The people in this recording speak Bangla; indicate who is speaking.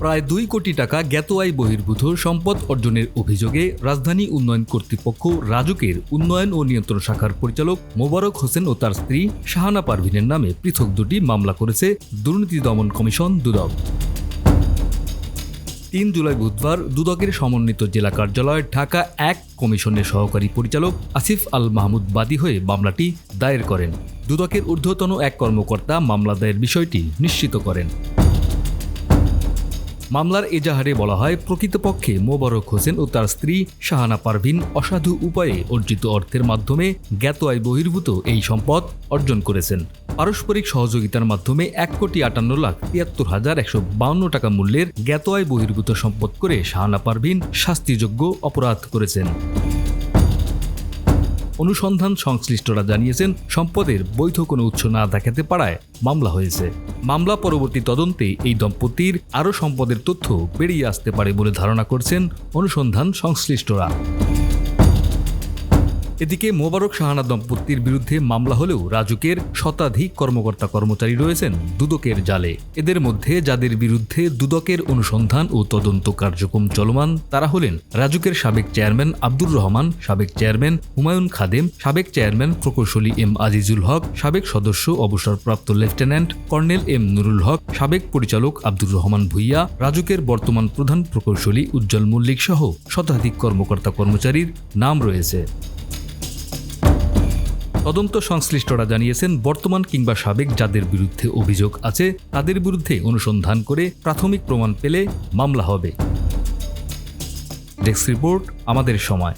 Speaker 1: প্রায় দুই কোটি টাকা জ্ঞাত আয় বহির্ভূত সম্পদ অর্জনের অভিযোগে রাজধানী উন্নয়ন কর্তৃপক্ষ রাজুকের উন্নয়ন ও নিয়ন্ত্রণ শাখার পরিচালক মোবারক হোসেন ও তার স্ত্রী শাহানা পারভিনের নামে পৃথক দুটি মামলা করেছে দুর্নীতি দমন কমিশন দুদক। তিন জুলাই বুধবার দুদকের সমন্বিত জেলা কার্যালয় ঢাকা এক কমিশনের সহকারী পরিচালক আসিফ আল মাহমুদ বাদী হয়ে মামলাটি দায়ের করেন। দুদকের ঊর্ধ্বতন এক কর্মকর্তা মামলা দায়ের বিষয়টি নিশ্চিত করেন। মামলার এজাহারে বলা হয়, প্রকৃতপক্ষে মোবারক হোসেন ও তার স্ত্রী শাহানা পারভিন অসাধু উপায়ে অর্জিত অর্থের মাধ্যমে জ্ঞাত আয় বহির্ভূত এই সম্পদ অর্জন করেছেন। পারস্পরিক সহযোগিতার মাধ্যমে এক কোটি আটান্ন লাখ তিয়াত্তর হাজার একশো বাউন্ন টাকা মূল্যের জ্ঞাত আয় বহির্ভূত সম্পদ করে শাহানা পারভিন শাস্তিযোগ্য অপরাধ করেছেন। অনুসন্ধান সংশ্লিষ্টরা জানিয়েছেন, সম্পদের বৈধ কোনো উৎস না দেখাতে পারায় মামলা হয়েছে। মামলা পরবর্তী তদন্তে এই দম্পতির আরও সম্পদের তথ্য বেরিয়ে আসতে পারে বলে ধারণা করছেন অনুসন্ধান সংশ্লিষ্টরা। এদিকে মোবারক শাহানা দম্পতির বিরুদ্ধে মামলা হলেও রাজুকের শতাধিক কর্মকর্তা কর্মচারী রয়েছেন দুদকের জালে। এদের মধ্যে যাদের বিরুদ্ধে দুদকের অনুসন্ধান ও তদন্ত কার্যক্রম চলমান, তারা হলেন রাজুকের সাবেক চেয়ারম্যান আব্দুর রহমান, সাবেক চেয়ারম্যান হুমায়ুন খাদেম, সাবেক চেয়ারম্যান প্রকৌশলী এম আজিজুল হক, সাবেক সদস্য অবসরপ্রাপ্ত lieutenant colonel M Nurul Haq, সাবেক পরিচালক আব্দুর রহমান ভুইয়া, রাজুকের বর্তমান প্রধান প্রকৌশলী উজ্জ্বল মল্লিক সহ শতাধিক কর্মকর্তা কর্মচারীর নাম রয়েছে। তদন্ত সংশ্লিষ্টরা জানিয়েছেন, বর্তমান কিংবা সাবেক যাদের বিরুদ্ধে অভিযোগ আছে, তাদের বিরুদ্ধে অনুসন্ধান করে প্রাথমিক প্রমাণ পেলে মামলা হবে। ডেস্ক রিপোর্ট, আমাদের সময়।